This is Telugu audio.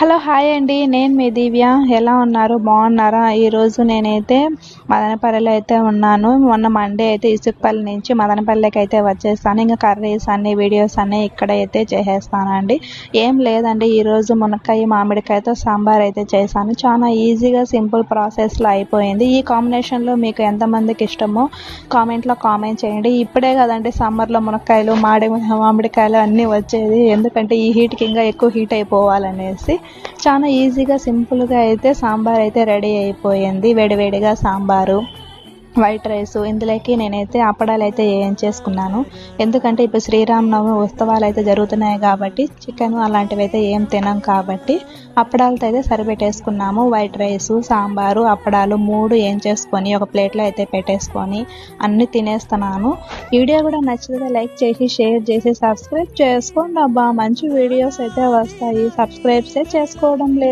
హలో హాయ్ అండి. నేను మీ దివ్య. ఎలా ఉన్నారు? బాగున్నారా? ఈరోజు నేనైతే మదనపల్లిలో అయితే ఉన్నాను. మొన్న మండే అయితే ఇసుకపల్లి నుంచి మదనపల్లికి అయితే వచ్చేస్తాను ఇంకా కర్రీస్ అన్ని వీడియోస్ అన్నీ ఇక్కడ అయితే చేసేస్తానండి. ఏం లేదండి. ఈరోజు మునక్కాయ మామిడికాయతో సాంబార్ అయితే చేశాను. చాలా ఈజీగా సింపుల్ ప్రాసెస్లో అయిపోయింది. ఈ కాంబినేషన్లో మీకు ఎంతమందికి ఇష్టమో కామెంట్లో కామెంట్ చేయండి. ఇప్పుడే కదండి సమ్మర్లో మునక్కాయలు మాడి మామిడికాయలు అన్నీ వచ్చేది. ఎందుకంటే ఈ హీట్కి ఇంకా ఎక్కువ హీట్ అయిపోవాలనేసి చాలా ఈజీగా సింపుల్గా అయితే సాంబార్ అయితే రెడీ అయిపోయింది. వేడివేడిగా సాంబారు. White rice. ఇందులోకి నేనైతే అప్పడాలు అయితే వేయించేసుకున్నాను ఎందుకంటే ఇప్పుడు శ్రీరామనవమి ఉత్సవాలు అయితే జరుగుతున్నాయి కాబట్టి చికెన్ అలాంటివి అయితే ఏం తినం కాబట్టి అప్పడాలతో అయితే సరిపెట్టేసుకున్నాము. వైట్ రైస్ సాంబారు అప్పడాలు మూడు ఏం చేసుకొని ఒక ప్లేట్లో అయితే పెట్టేసుకొని అన్నీ తినేస్తున్నాను. వీడియో కూడా నచ్చితే లైక్ చేసి షేర్ చేసి సబ్స్క్రైబ్ చేసుకోండి అబ్బా. మంచి వీడియోస్ అయితే వస్తాయి. సబ్స్క్రైబ్సే చేసుకోవడం లేదు.